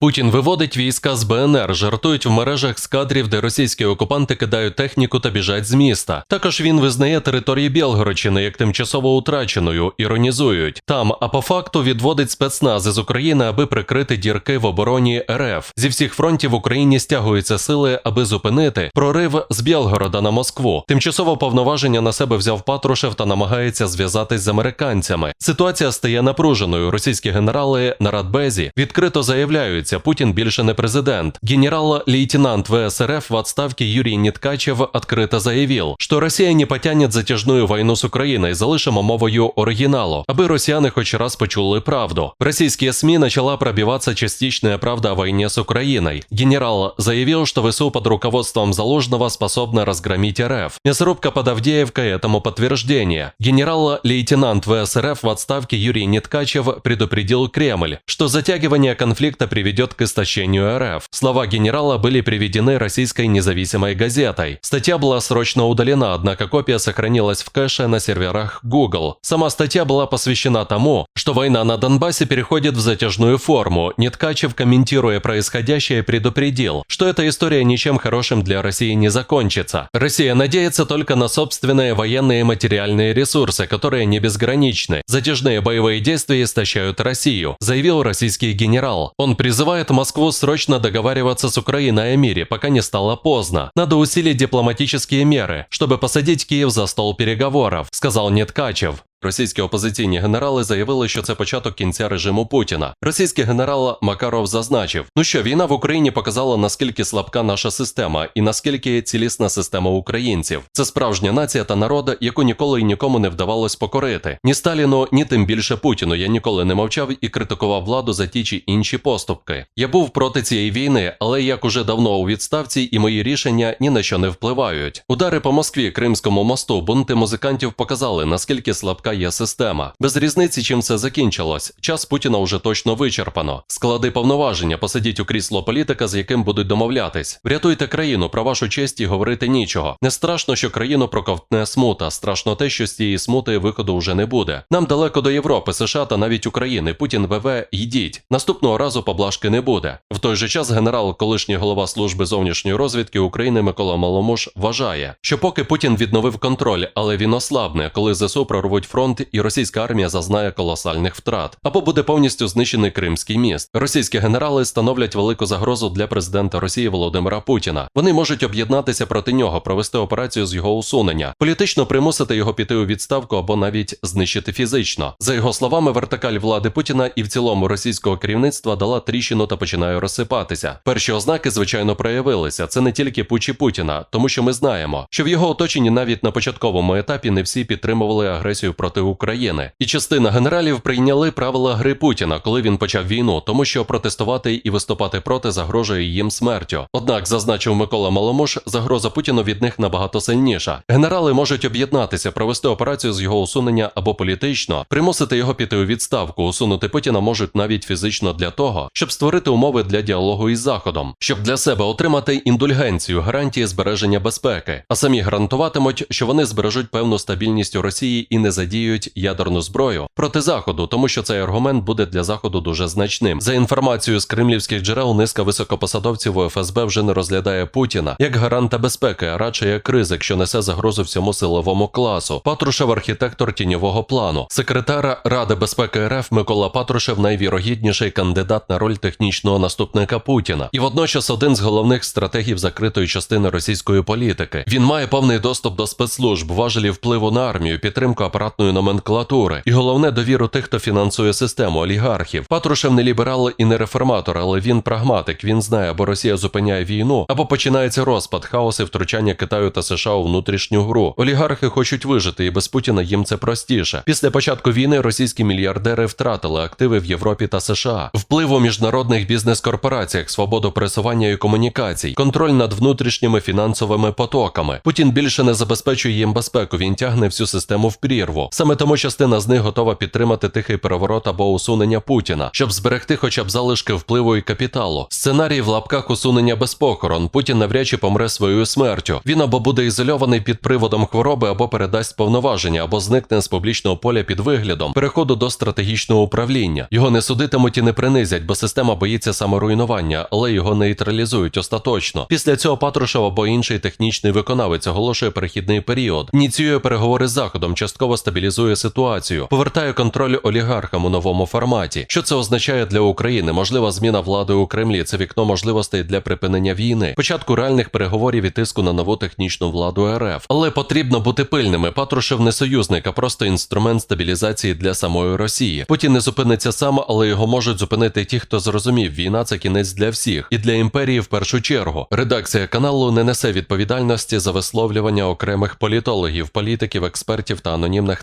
Путін виводить війська з БНР, жартують в мережах з кадрів, де російські окупанти кидають техніку та біжать з міста. Також він визнає території Білгородщини як тимчасово утраченою, іронізують там, а по факту відводить спецнази з України, аби прикрити дірки в обороні РФ. Зі всіх фронтів в Україні стягуються сили, аби зупинити прорив з Білгорода на Москву. Тимчасово повноваження на себе взяв Патрушев та намагається зв'язатись з американцями. Ситуація стає напруженою. Російські генерали на Радбезі відкрито заявляють. Путін більше не президент. Генерал-лейтенант ВСРФ в отставке Юрий Неткачев открыто заявил, что Россия не потянет затяжную войну с Украиной, залишимо мовою оригіналу, аби росіяни хоч раз почули правду. В российские СМИ начала пробиваться частичная правда о войне с Украиной. Генерал заявил, что ВСУ под руководством Заложного способна разгромить РФ. Мясорубка под Авдеевкой этому подтверждение. Генерал-лейтенант ВСРФ в отставке Юрий Неткачев предупредил Кремль, что затягивание конфликта приведет к истощению РФ. Слова генерала были приведены российской независимой газетой. Статья была срочно удалена, однако копия сохранилась в кэше на серверах Google. Сама статья была посвящена тому, что война на Донбассе переходит в затяжную форму. Неткачев, комментируя происходящее, предупредил, что эта история ничем хорошим для России не закончится. Россия надеется только на собственные военные материальные ресурсы, которые не безграничны. Затяжные боевые действия истощают Россию, заявил российский генерал. Он призывает Москву срочно договариваться с Украиной о мире, пока не стало поздно. Надо усилить дипломатические меры, чтобы посадить Киев за стол переговоров, сказал Неткачев. Російські опозиційні генерали заявили, що це початок кінця режиму Путіна. Російський генерал Макаров зазначив: ну що війна в Україні показала наскільки слабка наша система і наскільки цілісна система українців. Це справжня нація та народа, яку ніколи і нікому не вдавалось покорити. Ні Сталіну, ні тим більше Путіну. Я ніколи не мовчав і критикував владу за ті чи інші поступки. Я був проти цієї війни, але як уже давно у відставці, і мої рішення ні на що не впливають. Удари по Москві, Кримському мосту, бунти музикантів показали наскільки слабка є система. Без різниці, чим це закінчилось. Час Путіна вже точно вичерпано. Склади повноваження, посадіть у крісло політика, з яким будуть домовлятись. Врятуйте країну, про вашу честь і говорити нічого. Не страшно, що країну проковтне смута. Страшно те, що з цієї смути виходу вже не буде. Нам далеко до Європи, США та навіть України. Путін ВВ йдіть. Наступного разу поблажки не буде. В той же час генерал, колишній голова служби зовнішньої розвідки України Микола Маломуш вважає, що поки Путін відновив контроль, але він ослабне, коли ЗСУ прорвуть фронт і російська армія зазнає колосальних втрат, або буде повністю знищений Кримський міст. Російські генерали становлять велику загрозу для президента Росії Володимира Путіна. Вони можуть об'єднатися проти нього, провести операцію з його усунення, політично примусити його піти у відставку або навіть знищити фізично. За його словами, вертикаль влади Путіна і в цілому російського керівництва дала тріщину та починає розсипатися. Перші ознаки, звичайно, проявилися. Це не тільки пучі Путіна, тому що ми знаємо, що в його оточенні навіть на початковому етапі не всі підтримували агресію проти України. І частина генералів прийняли правила гри Путіна, коли він почав війну, тому що протестувати і виступати проти загрожує їм смертю. Однак, зазначив Микола Маломуш, загроза Путіну від них набагато сильніша. Генерали можуть об'єднатися, провести операцію з його усунення або політично, примусити його піти у відставку. Усунути Путіна можуть навіть фізично для того, щоб створити умови для діалогу із Заходом, щоб для себе отримати індульгенцію, гарантії збереження безпеки, а самі гарантуватимуть, що вони збережуть певну стабільність у Росії і не задіють ядерну зброю проти заходу, тому що цей аргумент буде для заходу дуже значним. За інформацією з кремлівських джерел, низка високопосадовців у ФСБ вже не розглядає Путіна як гаранта безпеки, а радше як ризик, що несе загрозу всьому силовому класу. Патрушев архітектор тіньового плану. Секретар Ради безпеки РФ Микола Патрушев найвірогідніший кандидат на роль технічного наступника Путіна, і водночас один з головних стратегів закритої частини російської політики. Він має повний доступ до спецслужб, важелі впливу на армію, підтримку апаратної номенклатури і головне довіру тих, хто фінансує систему олігархів. Патрушев не ліберал і не реформатор, але він прагматик. Він знає, або Росія зупиняє війну, або починається розпад, хаос і втручання Китаю та США у внутрішню гру. Олігархи хочуть вижити, і без Путіна їм це простіше. Після початку війни російські мільярдери втратили активи в Європі та США, вплив у міжнародних бізнес-корпораціях, свободу пересування і комунікацій, контроль над внутрішніми фінансовими потоками. Путін більше не забезпечує їм безпеку. Він тягне всю систему в прірву. Саме тому частина з них готова підтримати тихий переворот або усунення Путіна, щоб зберегти хоча б залишки впливу і капіталу. Сценарій в лапках усунення без похорон. Путін навряд чи помре своєю смертю. Він або буде ізольований під приводом хвороби, або передасть повноваження, або зникне з публічного поля під виглядом переходу до стратегічного управління. Його не судитимуть і не принизять, бо система боїться саморуйнування, але його нейтралізують остаточно. Після цього Патрушев або інший технічний виконавець оголошує перехідний період, ініціює переговори з заходом, частково стабілізує ситуацію, повертає контроль олігархам у новому форматі. Що це означає для України? Можлива зміна влади у Кремлі. Це вікно можливостей для припинення війни, початку реальних переговорів і тиску на нову технічну владу РФ. Але потрібно бути пильними. Патрушев не союзник, а просто інструмент стабілізації для самої Росії. Путін не зупиниться сам, але його можуть зупинити ті, хто зрозумів, війна це кінець для всіх, і для імперії в першу чергу. Редакція каналу не несе відповідальності за висловлювання окремих політологів, політиків, експертів та анонімних